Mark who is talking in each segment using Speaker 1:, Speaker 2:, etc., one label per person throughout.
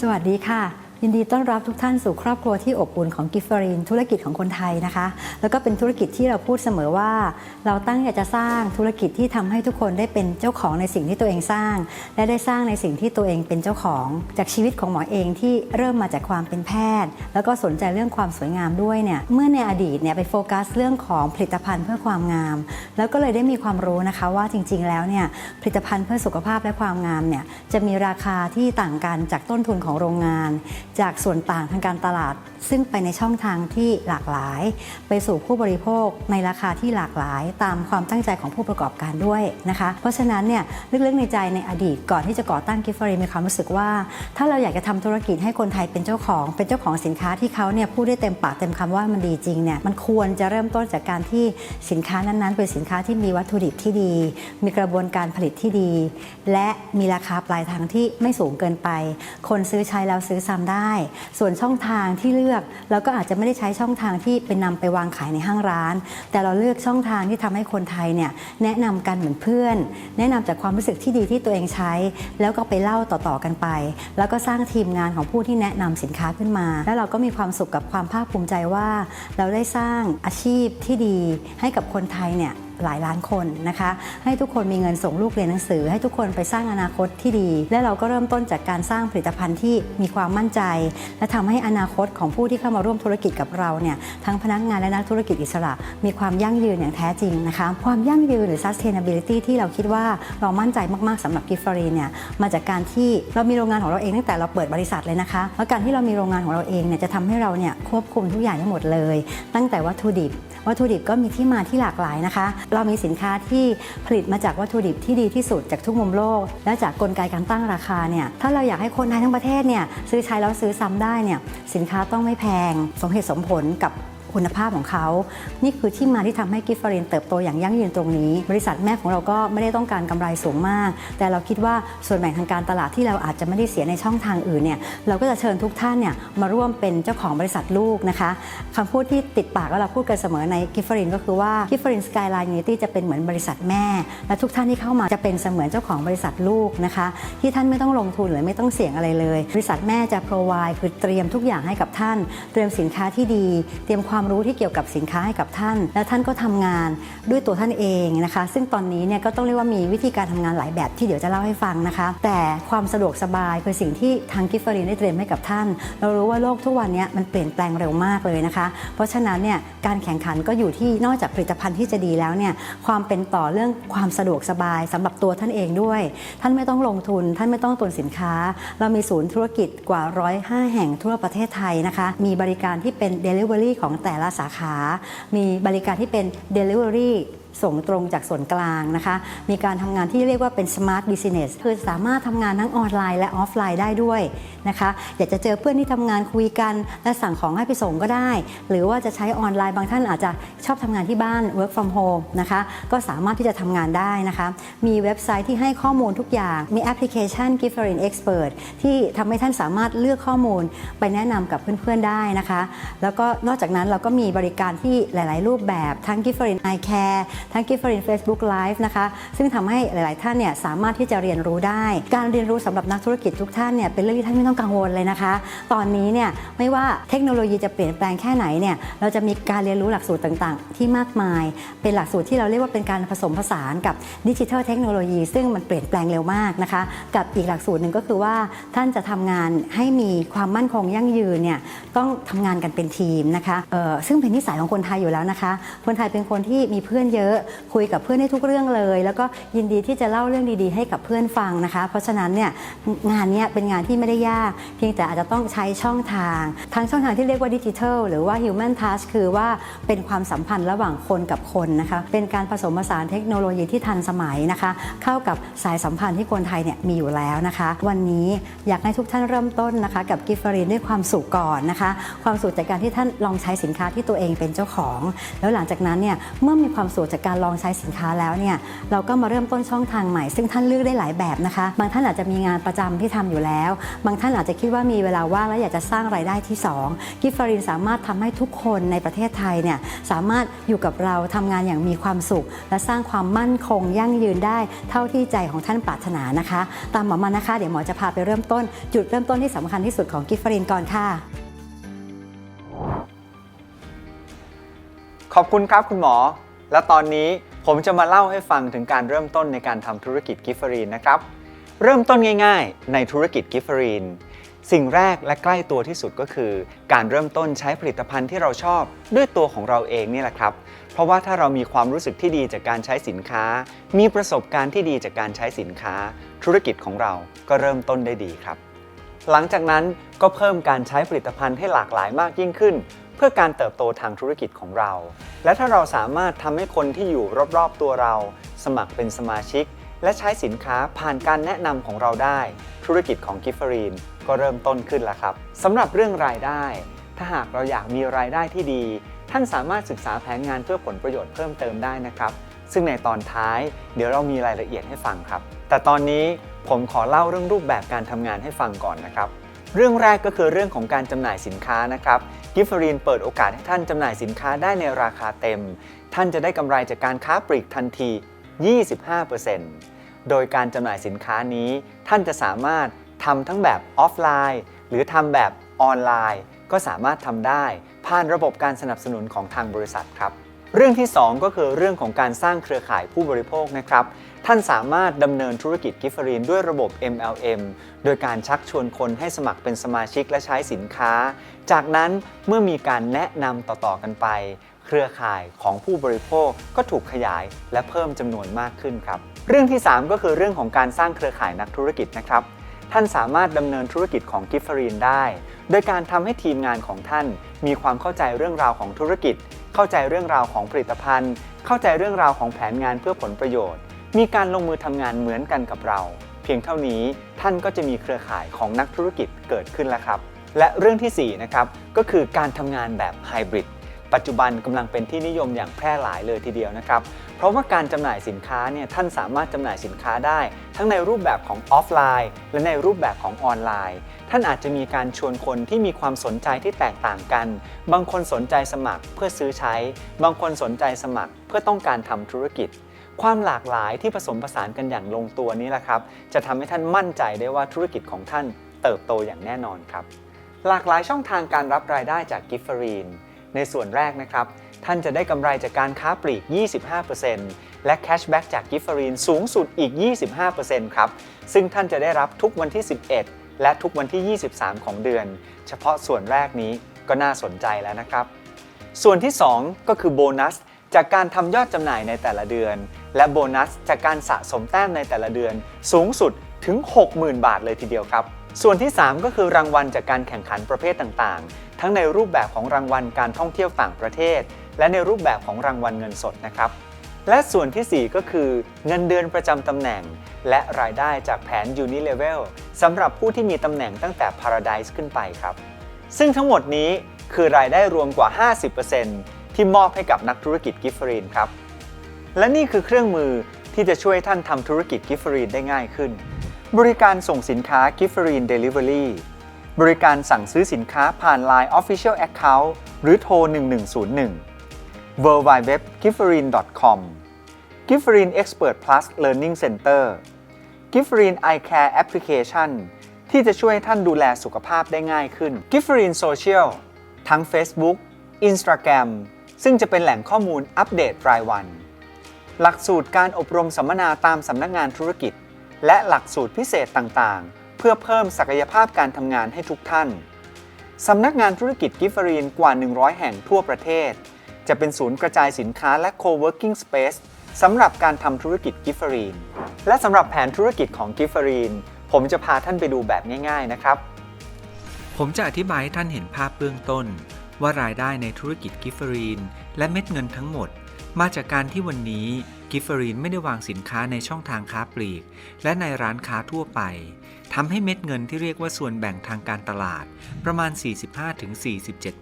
Speaker 1: สวัสดีค่ะ ยินดีต้อนรับทุกท่านสู่ครอบครัวที่อบอุ่นของกิฟเฟอรีนธุรกิจของคนไทยนะคะ แล้วก็เป็นธุรกิจที่เราพูดเสมอว่า เราตั้งใจจะสร้างธุรกิจที่ทำให้ทุกคนได้เป็นเจ้าของในสิ่งที่ตัวเองสร้าง และได้สร้างในสิ่งที่ตัวเองเป็นเจ้าของ จากชีวิตของหมอเองที่เริ่มมาจากความเป็นแพทย์ แล้วก็สนใจเรื่องความสวยงามด้วยเนี่ยเมื่อในอดีตเนี่ยไปโฟกัสเรื่องของผลิตภัณฑ์เพื่อความงาม แล้วก็เลยได้มีความรู้นะคะว่าจริง ๆ แล้วเนี่ยผลิตภัณฑ์เพื่อสุขภาพและความงามเนี่ยจะมีราคาที่ต่างกันจากต้นทุนของโรงงานจากส่วนต่างทางการตลาด ซึ่งไปในช่องทางที่หลากหลาย ไปสู่ผู้บริโภคในราคาที่หลากหลาย ตามความตั้งใจของผู้ประกอบการด้วยนะคะ เพราะฉะนั้นเนี่ยลึกๆในใจในอดีตก่อนที่จะก่อตั้งกิฟฟรีมีความรู้สึกว่า ถ้าเราอยากจะทำธุรกิจให้คนไทยเป็นเจ้าของ เป็นเจ้าของสินค้าที่เขาเนี่ยพูดได้เต็มปากเต็มคำว่ามันดีจริงเนี่ยมันควรจะเริ่มต้นจากการที่สินค้านั้นๆ เป็นสินค้าที่มีวัตถุดิบที่ดี มีกระบวนการผลิตที่ดี และมีราคาปลายทางที่ไม่สูงเกินไป คนซื้อใช้แล้วซื้อซ้ำได้ส่วนช่องทางที่เลือกเราก็อาจจะไม่ได้ใช้ช่องทางที่เป็นนำไปวางขายในห้างร้าน แต่เราเลือกช่องทางที่ทำให้คนไทยเนี่ยแนะนำกันเหมือนเพื่อน แนะนำจากความรู้สึกที่ดีที่ตัวเองใช้ แล้วก็ไปเล่าต่อๆกันไป แล้วก็สร้างทีมงานของผู้ที่แนะนำสินค้าขึ้นมา แล้วเราก็มีความสุขกับความภาคภูมิใจว่า เราได้สร้างอาชีพที่ดีให้กับคนไทยเนี่ย หลายล้านคนนะคะ ให้ทุกคนมีเงินส่งลูกเรียนหนังสือ ให้ทุกคนไปสร้างอนาคตที่ดี และเราก็เริ่มต้นจากการสร้างผลิตภัณฑ์ที่มีความมั่นใจ และทำให้อนาคตของผู้ที่เข้ามาร่วมธุรกิจกับเราเนี่ยทั้งพนักงานและนักธุรกิจอิสระ มีความยั่งยืนอย่างแท้จริงนะคะ ความยั่งยืนหรือ sustainability ที่เราคิดว่าเรามั่นใจมากๆสำหรับกิฟฟรีเนี่ยมาจากการที่เรามีโรงงานของเราเองตั้งแต่เราเปิดบริษัทเลยนะคะแล้วการที่เรามีโรงงานของเราเองเนี่ยจะทำให้เราเนี่ยควบคุมทุกอย่างทั้งหมดเลย ตั้งแต่วัตถุดิบวัตถุดิบก็มีที่มาที่หลากหลายนะคะเรามีสินค้าที่ผลิตมาจากวัตถุดิบที่ดีที่สุดจากทุกมุมโลก และจากกลไกการตั้งราคาเนี่ยถ้าเราอยากให้คนไทยทั้งประเทศเนี่ยซื้อใช้แล้วซื้อซ้ำได้เนี่ยสินค้าต้องไม่แพง สมเหตุสมผลกับ คุณภาพของเขา นี่คือที่มาที่ทำให้กิฟฟารินเติบโตอย่างยั่งยืนตรงนี้ บริษัทแม่ของเราก็ไม่ได้ต้องการกำไรสูงมาก แต่เราคิดว่าส่วนแบ่งทางการตลาดที่เราอาจจะไม่ได้เสียในช่องทางอื่นเนี่ยเราก็จะเชิญทุกท่านเนี่ยมาร่วมเป็นเจ้าของบริษัทลูกนะคะคำพูดที่ติดปากแล้วเราพูดกันเสมอในกิฟฟารินก็คือว่ากิฟฟารินสกายไลน์ยูนิตี้จะเป็นเหมือนบริษัทแม่ และทุกท่านที่เข้ามาจะเป็นเสมือนเจ้าของบริษัทลูกนะคะ ที่ท่านไม่ต้องลงทุนหรือไม่ต้องเสี่ยงอะไรเลย บริษัทแม่จะ provide คือเตรียมทุกอย่างให้กับท่าน เตรียมสินค้าที่ดี เตรียมความความรู้ที่เกี่ยวกับสินค้าให้กับท่าน และท่านก็ทำงานด้วยตัวท่านเองนะคะ ซึ่งตอนนี้เนี่ยก็ต้องเรียกว่ามีวิธีการทำงานหลายแบบที่เดี๋ยวจะเล่าให้ฟังนะคะ แต่ความสะดวกสบายคือสิ่งที่ทางกิฟฟารีนได้เตรียมให้กับท่าน เรารู้ว่าโลกทุกวันนี้มันเปลี่ยนแปลงเร็วมากเลยนะคะ เพราะฉะนั้นเนี่ยการแข่งขันก็อยู่ที่นอกจากผลิตภัณฑ์ที่จะดีแล้วเนี่ยความเป็นต่อเรื่องความสะดวกสบายสำหรับตัวท่านเองด้วย ท่านไม่ต้องลงทุน ท่านไม่ต้องตุนสินค้า เรามีศูนย์ธุรกิจกว่า 105 แห่งทั่วประเทศไทยนะคะ มีบริการที่เป็น Delivery ของแต่แต่ละสาขา มีบริการที่เป็น Delivery ส่งตรงจากส่วนกลางนะคะ มีการทำงานที่เรียกว่าเป็น smart business คือสามารถทำงานทั้งออนไลน์และออฟไลน์ได้ด้วยนะคะ อยากจะเจอเพื่อนที่ทำงานคุยกันและสั่งของให้ไปส่งก็ได้ หรือว่าจะใช้ออนไลน์บางท่านอาจจะชอบทำงานที่บ้าน work from home นะคะก็สามารถที่จะทำงานได้นะคะ มีเว็บไซต์ที่ให้ข้อมูลทุกอย่าง มีแอปพลิเคชัน Giferin Expert ที่ทำให้ท่านสามารถเลือกข้อมูลไปแนะนำกับเพื่อนๆได้นะคะ แล้วก็นอกจากนั้นเราก็มีบริการที่หลายๆ รูปแบบทั้ง Giferin Eye Care ทั้ง Giferin Facebook Live นะคะซึ่งทำให้หลายๆ ท่านเนี่ยสามารถที่จะเรียนรู้ได้ การเรียนรู้สำหรับนักธุรกิจทุกท่านเนี่ยเป็นเรื่องที่ท่านไม่ต้องกังวลเลยนะคะ ตอนนี้เนี่ยไม่ว่าเทคโนโลยีจะเปลี่ยนแปลงแค่ไหนเนี่ยเราจะมีการเรียนรู้หลักสูตรต่างๆ ที่มากมาย เป็นหลักสูตรที่เราเรียกว่าเป็นการผสมผสานกับดิจิทัลเทคโนโลยีซึ่งมันเปลี่ยนแปลงเร็วมากนะคะ กับอีกหลักสูตรหนึ่งก็คือว่าท่านจะทำงานให้มีความมั่นคงยั่งยืนเนี่ยต้องทำงานกันเป็นทีมนะคะเออซึ่งเป็นนิสัยของคนไทยอยู่แล้วนะคะ คนไทยเป็นคนที่มีเพื่อนเยอะ คุยกับเพื่อนได้ทุกเรื่องเลย แล้วก็ยินดีที่จะเล่าเรื่องดีๆ ให้กับเพื่อนฟังนะคะ เพราะฉะนั้นเนี่ยงานนี้เป็นงานที่ไม่ได้ยากาก เพียงแต่อาจจะต้องใช้ช่องทางทั้งช่องทางที่เรียกว่าดิจิทัลหรือว่า human touch คือว่าเป็นความสัมพันธ์ระหว่างคนกับคนนะคะเป็นการผสมผสานเทคโนโลยีที่ทันสมัยนะคะ เข้ากับสายสัมพันธ์ที่คนไทยเนี่ยมีอยู่แล้วนะคะ วันนี้อยากให้ทุกท่านเริ่มต้นนะคะกับกิฟฟรีนด้วยความสุขก่อนนะคะ ความสุขจากการที่ท่านลองใช้สินค้าที่ตัวเองเป็นเจ้าของ แล้วหลังจากนั้นเนี่ยเมื่อมีความสุขจากจากการลองใช้สินค้าแล้วเนี่ยเราก็มาเริ่มต้นช่องทางใหม่ ซึ่งท่านเลือกได้หลายแบบนะคะ บางท่านอาจจะมีงานประจำที่ทำอยู่แล้ว บางท่านอาจจะคิดว่ามีเวลาว่างและอยากจะสร้างรายได้ที่ 2 กิฟฟารินสามารถทำให้ทุกคนในประเทศไทยเนี่ยสามารถอยู่กับเราทำงานอย่างมีความสุข และสร้างความมั่นคงยั่งยืนได้เท่าที่ใจของท่านปรารถนานะคะ ตามหมอมานะคะ เดี๋ยวหมอจะพาไปเริ่มต้น จุดเริ่มต้นที่สำคัญที่สุดของกิฟฟารินก่อนค่ะ
Speaker 2: ขอบคุณครับคุณหมอ และตอนนี้ผมจะมาเล่าให้ฟังถึงการเริ่มต้นในการทำธุรกิจกิฟฟรีนนะครับ เริ่มต้นง่ายๆ ในธุรกิจกิฟฟรีน สิ่งแรกและใกล้ตัวที่สุดก็คือ การเริ่มต้นใช้ผลิตภัณฑ์ที่เราชอบด้วยตัวของเราเองนี่แหละครับ เพราะว่าถ้าเรามีความรู้สึกที่ดีจากการใช้สินค้า มีประสบการณ์ที่ดีจากการใช้สินค้า ธุรกิจของเราก็เริ่มต้นได้ดีครับ หลังจากนั้นก็เพิ่มการใช้ผลิตภัณฑ์ให้หลากหลายมากยิ่งขึ้น เพื่อการเติบโตทางธุรกิจของเรา และถ้าเราสามารถทำให้คนที่อยู่รอบๆตัวเรา สมัครเป็นสมาชิก และใช้สินค้าผ่านการแนะนำของเราได้ ธุรกิจของกิฟฟรีนก็เริ่มต้นขึ้นแล้วครับสำหรับเรื่องรายได้ ถ้าหากเราอยากมีรายได้ที่ดี ท่านสามารถศึกษาแผนงานเพื่อผลประโยชน์เพิ่มเติมได้นะครับซึ่งในตอนท้ายเดี๋ยวเรามีรายละเอียดให้ฟังครับ แต่ตอนนี้ผมขอเล่าเรื่องรูปแบบการทำงานให้ฟังก่อนนะครับ เรื่องแรกก็คือเรื่องของการจำหน่ายสินค้านะครับกิฟฟรีนเปิดโอกาสให้ท่านจำหน่ายสินค้าได้ในราคาเต็ม ท่านจะได้กำไรจากการค้าปลีกทันที 25% โดยการจำหน่ายสินค้านี้ ท่านจะสามารถทำทั้งแบบออฟไลน์ หรือทำแบบออนไลน์ ก็สามารถทำได้ ผ่านระบบการสนับสนุนของทางบริษัทครับ เรื่องที่ 2 ก็คือเรื่องของการสร้างเครือข่ายผู้บริโภคนะครับ ท่านสามารถดำเนินธุรกิจกิฟรีนด้วยระบบ MLM โดยการชักชวนคนให้สมัครเป็นสมาชิกและใช้สินค้า จากนั้นเมื่อมีการแนะนำต่อๆกันไป เครือข่ายของผู้บริโภคก็ถูกขยายและเพิ่มจำนวนมากขึ้นครับ เรื่องที่ 3 ก็คือเรื่องของการสร้างเครือข่ายนักธุรกิจนะครับ ท่านสามารถดำเนินธุรกิจของกิฟฟรีนได้ โดยการทำให้ทีมงานของท่าน มีความเข้าใจเรื่องราวของธุรกิจ เข้าใจเรื่องราวของผลิตภัณฑ์ เข้าใจเรื่องราวของแผนงานเพื่อผลประโยชน์ มีการลงมือทำงานเหมือนกันกับเรา เพียงเท่านี้ท่านก็จะมีเครือข่ายของนักธุรกิจเกิดขึ้นแล้วครับ และเรื่องที่สี่นะครับก็คือการทำงานแบบไฮบริด ปัจจุบันกำลังเป็นที่นิยมอย่างแพร่หลายเลยทีเดียวนะครับ เพราะว่าการจำหน่ายสินค้าเนี่ยท่านสามารถจำหน่ายสินค้าได้ ทั้งในรูปแบบของออฟไลน์ และในรูปแบบของออนไลน์ ท่านอาจจะมีการชวนคนที่มีความสนใจที่แตกต่างกัน บางคนสนใจสมัครเพื่อซื้อใช้ บางคนสนใจสมัครเพื่อต้องการทำธุรกิจความหลากหลายที่ผสมผสานกันอย่างลงตัวนี้แหละครับ จะทำให้ท่านมั่นใจได้ว่าธุรกิจของท่านเติบโตอย่างแน่นอนครับ หลากหลายช่องทางการรับรายได้จากกิฟเฟอรีน ในส่วนแรกนะครับ ท่านจะได้กำไรจากการค้าปลีก 25%และแคชแบ็กจากกิฟฟรีนสูงสุดอีก 25%ครับ ซึ่งท่านจะได้รับทุกวันที่ 11 และทุกวันที่ 23 ของเดือน เฉพาะส่วนแรกนี้ก็น่าสนใจแล้วนะครับ ส่วนที่ 2 ก็คือโบนัสจากการทำยอดจำหน่ายในแต่ละเดือน และโบนัสจากการสะสมแต้มในแต่ละเดือน สูงสุดถึง 60,000 บาทเลยทีเดียวครับ ส่วนที่ 3 ก็คือรางวัลจากการแข่งขันประเภทต่างๆ ทั้งในรูปแบบของรางวัลการท่องเที่ยวต่างประเทศ และในรูปแบบของรางวัลเงินสดนะครับ และส่วนทีสี่ 4 ก็คือเงินเดือนประจำตำแหน่ง และรายได้จากแผน Unilevel สำหรับผู้ที่มีตำแหน่งตั้งแต่ Paradise ขึ้นไปครับ ซึ่งทั้งหมดนี้คือรายได้รวมกว่า 50%ที่มอบให้กับนักธุรกิจกิฟฟรีนครับ และนี่คือเครื่องมือที่จะช่วยท่านทำธุรกิจกิฟฟรีนได้ง่ายขึ้น บริการส่งสินค้ากิฟฟรีนเดลิเวอรี่บริการสั่งซื้อสินค้าผ่าน Line Official Account หรือโทร 1101 w w w g i f f e r i n c o m g i f f e r i n Expert Plus Learning Center g i f f e r i n Eye Care Application ที่จะช่วยให้ท่านดูแลสุขภาพได้ง่ายขึ้น g i f f e r i n Social ทั้ง Facebook Instagram ซึ่งจะเป็นแหล่งข้อมูลอัปเดตรายวัน หลักสูตรการอบรมสัมมนาตามสำนักงานธุรกิจ และหลักสูตรพิเศษต่างๆ เพื่อเพิ่มศักยภาพการทำงานให้ทุกท่าน สำนักงานธุรกิจกิฟฟรีนกว่า 100 แห่งทั่วประเทศ จะเป็นศูนย์กระจายสินค้าและ co-working space สำหรับการทำธุรกิจกิฟฟรีน และสำหรับแผนธุรกิจของกิฟฟรีน ผมจะพาท่านไปดูแบบง่าย ๆ นะครับ
Speaker 3: ผมจะอธิบายให้ท่านเห็นภาพเบื้องต้น ว่ารายได้ในธุรกิจกิฟเฟอรีน และเม็ดเงินทั้งหมด มาจากการที่วันนี้ กิฟเฟอรีนไม่ได้วางสินค้าในช่องทางค้าปลีก และในร้านค้าทั่วไป
Speaker 2: ทำให้เม็ดเงินที่เรียกว่าส่วนแบ่งทางการตลาด ประมาณ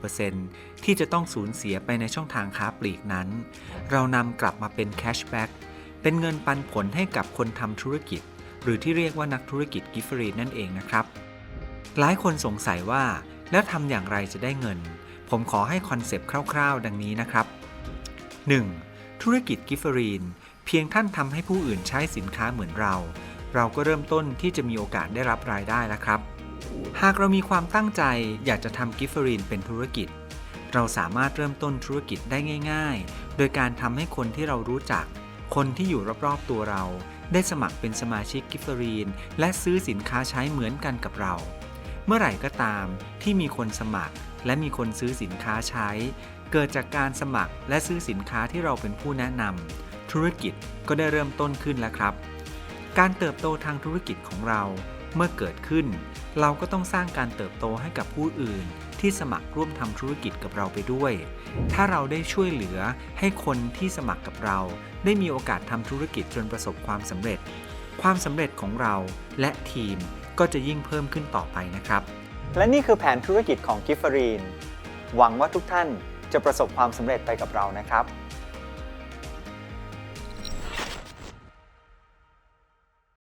Speaker 2: 45-47%ที่จะต้องสูญเสียไปในช่องทางค้าปลีกนั้น เรานำกลับมาเป็นแคชแบ็กเป็นเงินปันผลให้กับคนทำธุรกิจ หรือที่เรียกว่านักธุรกิจกิฟฟรีนนั่นเองนะครับ หลายคนสงสัยว่า แล้วทำอย่างไรจะได้เงิน ผมขอให้คอนเซปต์คร่าว ๆ ดังนี้นะครับ 1. ธุรกิจกิฟเฟอรีน เพียงท่านทำให้ผู้อื่นใช้สินค้าเหมือนเรา เราก็เริ่มต้นที่จะมีโอกาสได้รับรายได้แล้วครับ หากเรามีความตั้งใจอยากจะทำกิฟเฟอรีนเป็นธุรกิจ เราสามารถเริ่มต้นธุรกิจได้ง่าย ๆ โดยการทำให้คนที่เรารู้จัก คนที่อยู่รอบๆตัวเรา ได้สมัครเป็นสมาชิกกิฟเฟอรีน และซื้อสินค้าใช้เหมือนกันกับเรา เมื่อไหร่ก็ตามที่มีคนสมัครและมีคนซื้อสินค้าใช้ เกิดจากการสมัครและซื้อสินค้าที่เราเป็นผู้แนะนำธุรกิจก็ได้เริ่มต้นขึ้นแล้วครับ การเติบโตทางธุรกิจของเราเมื่อเกิดขึ้น เราก็ต้องสร้างการเติบโตให้กับผู้อื่น ที่สมัครร่วมทำธุรกิจกับเราไปด้วย ถ้าเราได้ช่วยเหลือให้คนที่สมัครกับเรา ได้มีโอกาสทำธุรกิจจนประสบความสำเร็จ ความสำเร็จของเราและทีมก็จะยิ่งเพิ่มขึ้นต่อไปนะครับ
Speaker 4: และนี่คือแผนธุรกิจของกิฟฟรีน หวังว่าทุกท่าน จะประสบความสำเร็จไปกับเรานะครับ